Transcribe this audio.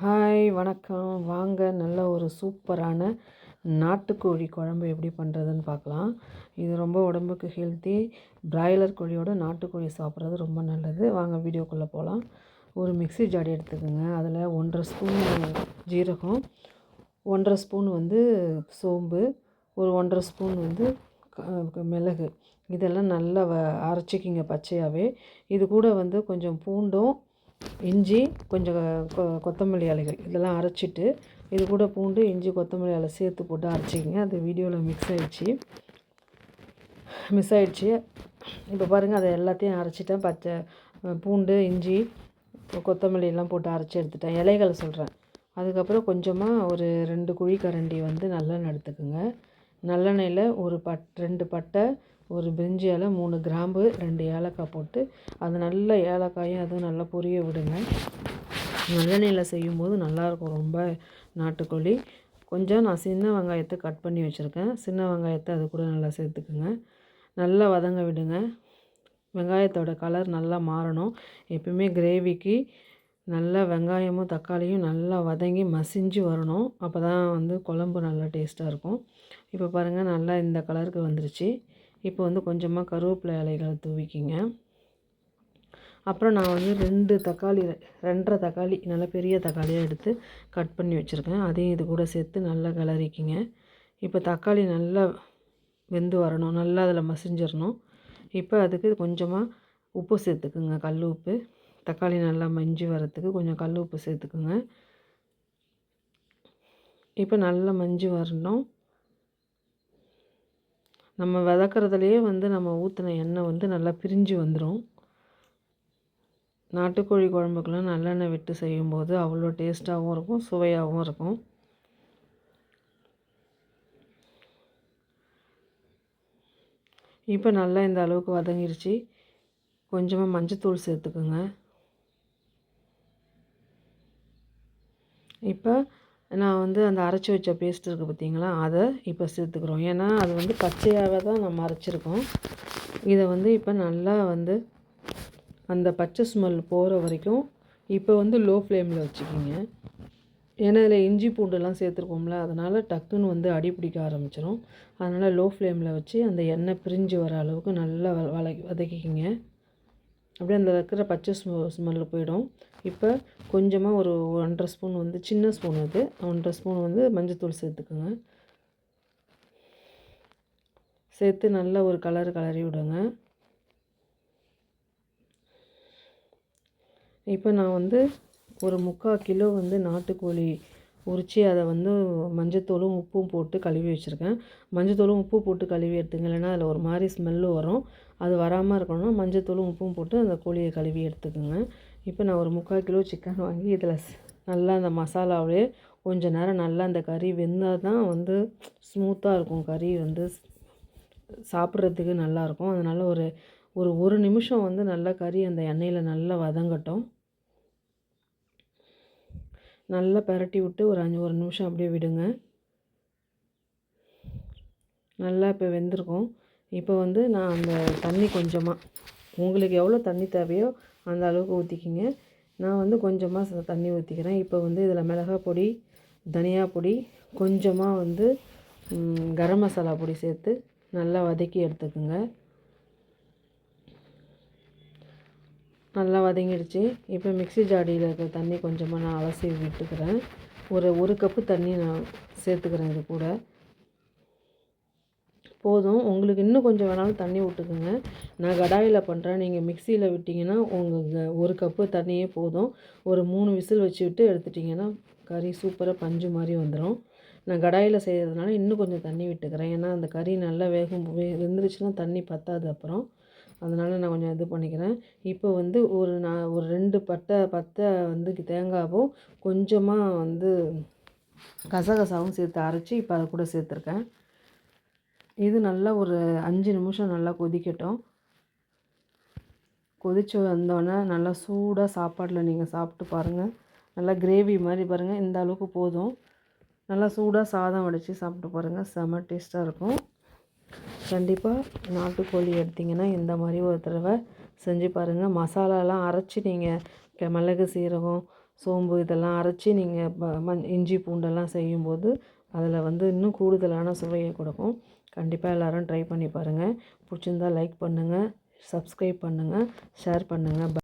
Hi வணக்கம். வாங்க நல்ல ஒரு சூப்பரான நாட்டுக்கோழி குழம்பு எப்படி பண்ணுறதுன்னு பார்க்கலாம். இது ரொம்ப உடம்புக்கு ஹெல்த்தி பிராய்லர் கோழியோட நாட்டுக்கோழி சாப்பிட்றது ரொம்ப நல்லது. வாங்க வீடியோக்குள்ளே போகலாம் ஒரு மிக்ஸி ஜாடி எடுத்துக்கோங்க. அதில் ஒன்றரை ஸ்பூன் ஜீரகம் ஒன்றரை ஸ்பூன் வந்து சோம்பு ஒரு ஒன்றரை ஸ்பூன் வந்து மிளகு. இதெல்லாம் நல்லா வ அரைச்சிக்கிங்க பச்சையாகவே இது கூட வந்து கொஞ்சம் பூண்டும் இஞ்சி கொஞ்சம் கொ- கொத்தமல்லி இலைகள் இதெல்லாம் அரைச்சிட்டு இது கூட பூண்டு இஞ்சி கொத்தமல்லி இலை சேர்த்து போட்டு அரைச்சிக்கிங்க. அது வீடியோவில் மிக்ஸ் ஆகிடுச்சி மிஸ் ஆகிடுச்சி இப்போ பாருங்கள் அதை எல்லாத்தையும் அரைச்சிட்டேன். பச்சை பூண்டு இஞ்சி கொத்தமல்லி எல்லாம் போட்டு அரைச்சி எடுத்துட்டேன். இலைகள் சொல்கிறேன் அதுக்கப்புறம் கொஞ்சமாக ஒரு ரெண்டு குழி கரண்டி வந்து நல்லெண்ணெய் எடுத்துக்கோங்க. நல்லெண்ணெயில் ஒரு பட் ரெண்டு பட்டை ஒரு பிரிஞ்சி இலை மூணு கிராம்பு ரெண்டு ஏலக்காய் போட்டு அது நல்ல ஏலக்காயும் அதுவும் நல்லா பொரிய விடுங்க. நல்லெண்ணெயில் செய்யும்போது நல்லாயிருக்கும் ரொம்ப நாட்டுக்கோழி. கொஞ்சம் நான் சின்ன வெங்காயத்தை கட் பண்ணி வச்சுருக்கேன். சின்ன வெங்காயத்தை அது கூட நல்லா சேர்த்துக்குங்க. நல்லா வதங்க விடுங்க. வெங்காயத்தோட கலர் நல்லா மாறணும். எப்பயுமே கிரேவிக்கு நல்லா வெங்காயமும் தக்காளியும் நல்லா வதங்கி மசிஞ்சு வரணும். அப்போ தான் வந்து குழம்பு நல்லா டேஸ்ட்டாக இருக்கும். இப்போ பாருங்கள் நல்லா இந்த கலருக்கு வந்துருச்சு. இப்போ வந்து கொஞ்சமாக கருவேப்பிலை இலைகள் தூவிக்கிங்க. அப்புறம் நான் வந்து ரெண்டு தக்காளி ரெண்டரை தக்காளி நல்லா பெரிய தக்காளியாக எடுத்து கட் பண்ணி வச்சுருக்கேன். அதையும் இது கூட சேர்த்து நல்லா கிளறிக்கிங்க. இப்போ தக்காளி நல்லா வெந்து வரணும். நல்லா அதில் மசிஞ்சிடணும் இப்போ அதுக்கு கொஞ்சமாக உப்பு சேர்த்துக்குங்க. கல் உப்பு. தக்காளி நல்லா மஞ்சி வரத்துக்கு கொஞ்சம் கல் உப்பு சேர்த்துக்குங்க. இப்போ நல்லா மஞ்சி வரணும். நம்ம வதக்கறதுலையே வந்து நம்ம ஊற்றின எண்ணெய் வந்து நல்லா பிரிஞ்சு வந்துடும் நாட்டுக்கோழி குழம்புக்கெல்லாம் நல்லெண்ணெய் விட்டு செய்யும்போது அவ்வளோ டேஸ்ட்டாகவும் இருக்கும் சுவையாகவும் இருக்கும். இப்போ நல்லா இந்த அளவுக்கு வதங்கிருச்சு. கொஞ்சமாக மஞ்சத்தூள் சேர்த்துக்குங்க. இப்போ நான் வந்து அந்த அரைச்சி வச்ச பேஸ்ட் இருக்குது பார்த்திங்களா அதை இப்போ சேர்த்துக்கிறோம். ஏன்னா அது வந்து பச்சையாகவே தான் நம்ம அரைச்சிருக்கோம். இதை வந்து இப்போ நல்லா வந்து அந்த பச்சை ஸ்மெல் போகிற வரைக்கும் இப்போ வந்து லோ ஃப்ளேமில் வச்சுக்கிங்க. ஏன்னா இதில் இஞ்சி பூண்டுலாம் சேர்த்துருக்கோம்ல அதனால் டக்குன்னு வந்து அடி பிடிக்க ஆரம்பிச்சிடும் அதனால் லோ ஃப்ளேமில் வச்சு அந்த எண்ணெய் பிரிஞ்சு வர அளவுக்கு நல்லா வ வதக்கிக்கிங்க. அப்படியே அந்த இருக்கிற பச்சை ஸ்மெ ஸ்மெல்லு போயிடும். இப்போ கொஞ்சமாக ஒரு ஒன்றரை ஸ்பூன் வந்து சின்ன ஸ்பூன் அது. ஒன்றரை ஸ்பூன் வந்து மஞ்சத்தூள் சேர்த்துக்குங்க. சேர்த்து நல்லா ஒரு கலர் கலரி விடுங்க. இப்போ நான் வந்து ஒரு முக்கால் கிலோ வந்து நாட்டுக்கோழி உரித்து அதை வந்து மஞ்சத்தூளும் உப்பும் போட்டு கழுவி வச்சுருக்கேன். மஞ்சத்தூளும் உப்பு போட்டு கழுவி எடுத்துங்க. இல்லைன்னா அதில் ஒரு மாதிரி ஸ்மெல்லு வரும். அது வராமல் இருக்கணும்னா மஞ்சத்தூளும் உப்பும் போட்டு அந்த கோழியை கழுவி எடுத்துக்கோங்க. இப்போ நான் ஒரு முக்கால் கிலோ சிக்கன் வாங்கி இதில் நல்லா அந்த மசாலாவிலே கொஞ்சம் நேரம் நல்லா அந்த கறி வெந்தால் தான் வந்து ஸ்மூத்தாக இருக்கும். கறி வந்து சாப்பிட்றதுக்கு நல்லாயிருக்கும் அதனால் ஒரு ஒரு ஒரு நிமிஷம் வந்து நல்லா கறி அந்த எண்ணெயில் நல்லா வதங்கட்டும். நல்லா பரட்டி விட்டு ஒரு அஞ்சு ஒரு நிமிஷம் அப்படியே விடுங்க. நல்லா இப்போ வெந்திருக்கும். இப்போ வந்து நான் அந்த தண்ணி கொஞ்சமாக உங்களுக்கு எவ்வளோ தண்ணி தேவையோ அந்த அளவுக்கு ஊற்றிக்கிங்க நான் வந்து கொஞ்சமாக தண்ணி ஊற்றிக்கிறேன் இப்போ வந்து இதில் மிளகாய் பொடி தனியா பொடி கொஞ்சமாக வந்து கரம் மசாலா பொடி சேர்த்து நல்லா வதக்கி எடுத்துக்கோங்க. நல்லா வதங்கிடுச்சு. இப்போ மிக்ஸி ஜாடியில் இருக்கிற தண்ணி கொஞ்சமாக நான் அலசி விட்டுக்கிறேன். ஒரு ஒரு கப்பு தண்ணி நான் சேர்த்துக்கிறேன் இது கூட. போதும். உங்களுக்கு இன்னும் கொஞ்சம் வேணாலும் தண்ணி விட்டுக்குங்க. நான் கடாயில் பண்ணுறேன் நீங்கள் மிக்சியில் விட்டிங்கன்னா உங்களுக்கு ஒரு கப்பு தண்ணியே போதும். ஒரு மூணு விசில் வச்சு விட்டு எடுத்துட்டிங்கன்னா கறி சூப்பராக பஞ்சு மாதிரி வந்துடும் நான் கடாயில் செய்கிறதுனால இன்னும் கொஞ்சம் தண்ணி விட்டுக்கிறேன். ஏன்னா அந்த கறி நல்லா வேகும் வே வெந்துருச்சுன்னா தண்ணி பத்தாது அப்புறம். அதனால் நான் கொஞ்சம் இது பண்ணிக்கிறேன். இப்போ வந்து ஒரு நான் ஒரு ரெண்டு பட்டை பத்தை வந்து தேங்காவும் கொஞ்சமாக வந்து கசகசாவும் சேர்த்து அரைச்சி இப்போ அதை கூட சேர்த்துருக்கேன். இது நல்லா ஒரு அஞ்சு நிமிஷம் நல்லா கொதிக்கட்டும். கொதித்து வந்தோடனே நல்லா சூடாக சாப்பாட்டில் நீங்கள் சாப்பிட்டு பாருங்கள் நல்லா கிரேவி மாதிரி பாருங்கள் இந்த அளவுக்கு போதும். நல்லா சூடாக சாதம் வடித்து சாப்பிட்டு பாருங்கள் செம டேஸ்ட்டாக இருக்கும். கண்டிப்பாக நாட்டுக்கோழி எடுத்திங்கன்னா இந்த மாதிரி ஒரு தடவை செஞ்சு பாருங்கள் மசாலாலாம் அரைச்சி நீங்கள் மிளகு சீரகம் சோம்பு இதெல்லாம் அரைச்சி நீங்கள் மஞ் இஞ்சி பூண்டெல்லாம் செய்யும்போது அதில் வந்து இன்னும் கூடுதலான சுவையை கொடுக்கும். கண்டிப்பாக எல்லோரும் ட்ரை பண்ணி பாருங்கள் பிடிச்சிருந்தா லைக் பண்ணுங்கள் சப்ஸ்கிரைப் பண்ணுங்கள் ஷேர் பண்ணுங்கள்